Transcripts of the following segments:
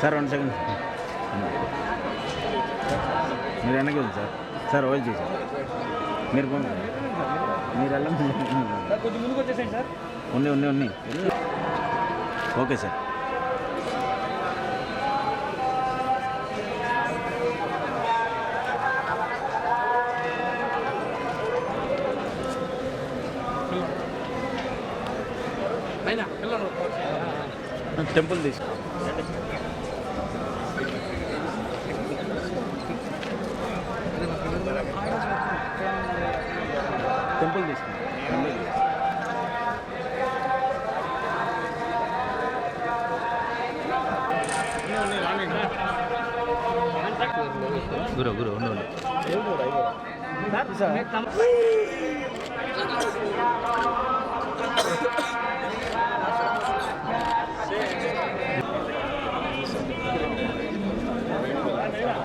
Sir one second మీరు వెనక్కి వెళ్ళి సార్. సార్ ఓల్ చేసి మీరు. మీరు వెళ్ళండి. కొంచెం ముందుకు వచ్చేసేయండి సార్. ఉంది ఉంది ఉంది. Okay sir. అయినా పిల్లలు. టెంపుల్ తీసుకో టెంపుల్ తీసుకో. టెంపుల్ తీసుకో. గురు గురు ఉండు ఉండు.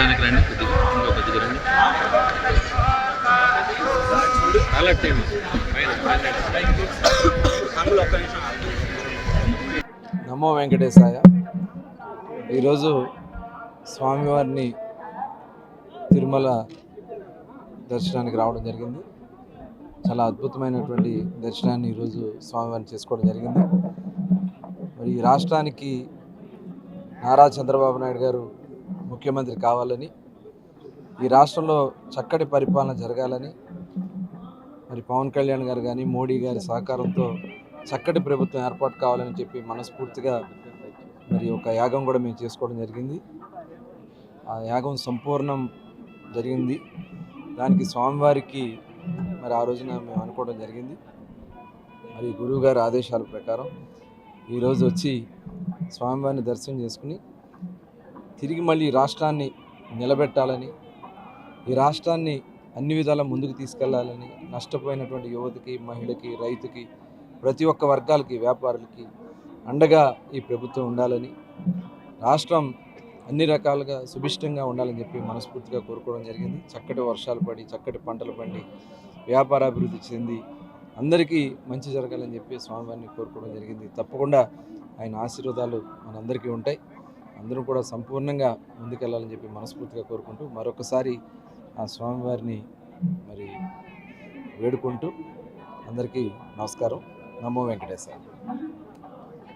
దానికి రండి కొద్దిగా ఇంకో కొద్దిగా రండి. అలర్ట్ నమో వెంకటేశాయ. ఈరోజు స్వామివారిని తిరుమల దర్శనానికి రావడం జరిగింది. చాలా అద్భుతమైనటువంటి దర్శనాన్ని ఈరోజు స్వామివారిని చేసుకోవడం జరిగింది. మరి రాష్ట్రానికి నారా చంద్రబాబు నాయుడు గారు ముఖ్యమంత్రి కావాలని ఈ రాష్ట్రంలో చక్కటి పరిపాలన జరగాలని మరి పవన్ కళ్యాణ్ గారు కానీ మోడీ గారి సహకారంతో చక్కటి ప్రభుత్వం ఏర్పాటు కావాలని చెప్పి మనస్ఫూర్తిగా మరి ఒక యాగం కూడా మేము చేసుకోవడం జరిగింది. ఆ యాగం సంపూర్ణం జరిగింది. దానికి స్వామివారికి మరి ఆ రోజున మేము అనుకోవడం జరిగింది. మరి గురువు గారి ఆదేశాల ప్రకారం ఈరోజు వచ్చి స్వామివారిని దర్శనం చేసుకుని తిరిగి మళ్ళీ రాష్ట్రాన్ని నిలబెట్టాలని ఈ రాష్ట్రాన్ని అన్ని విధాల ముందుకు తీసుకెళ్ళాలని నష్టపోయినటువంటి యువతకి మహిళకి రైతుకి ప్రతి ఒక్క వర్గాలకి వ్యాపారులకి అండగా ఈ ప్రభుత్వం ఉండాలని రాష్ట్రం అన్ని రకాలుగా సుభిష్టంగా ఉండాలని చెప్పి మనస్ఫూర్తిగా కోరుకోవడం జరిగింది. చక్కటి వర్షాలు పడి చక్కటి పంటలు పండి వ్యాపార అభివృద్ధి చెంది అందరికీ మంచి జరగాలని చెప్పి స్వామివారిని కోరుకోవడం జరిగింది. తప్పకుండా ఆయన ఆశీర్వాదాలు మనందరికీ ఉంటాయి. అందరూ కూడా సంపూర్ణంగా ముందుకెళ్ళాలని చెప్పి మనస్ఫూర్తిగా కోరుకుంటూ మరొకసారి ఆ స్వామివారిని మరి వేడుకుంటూ అందరికీ నమస్కారం. నమో వెంకటేశ్వర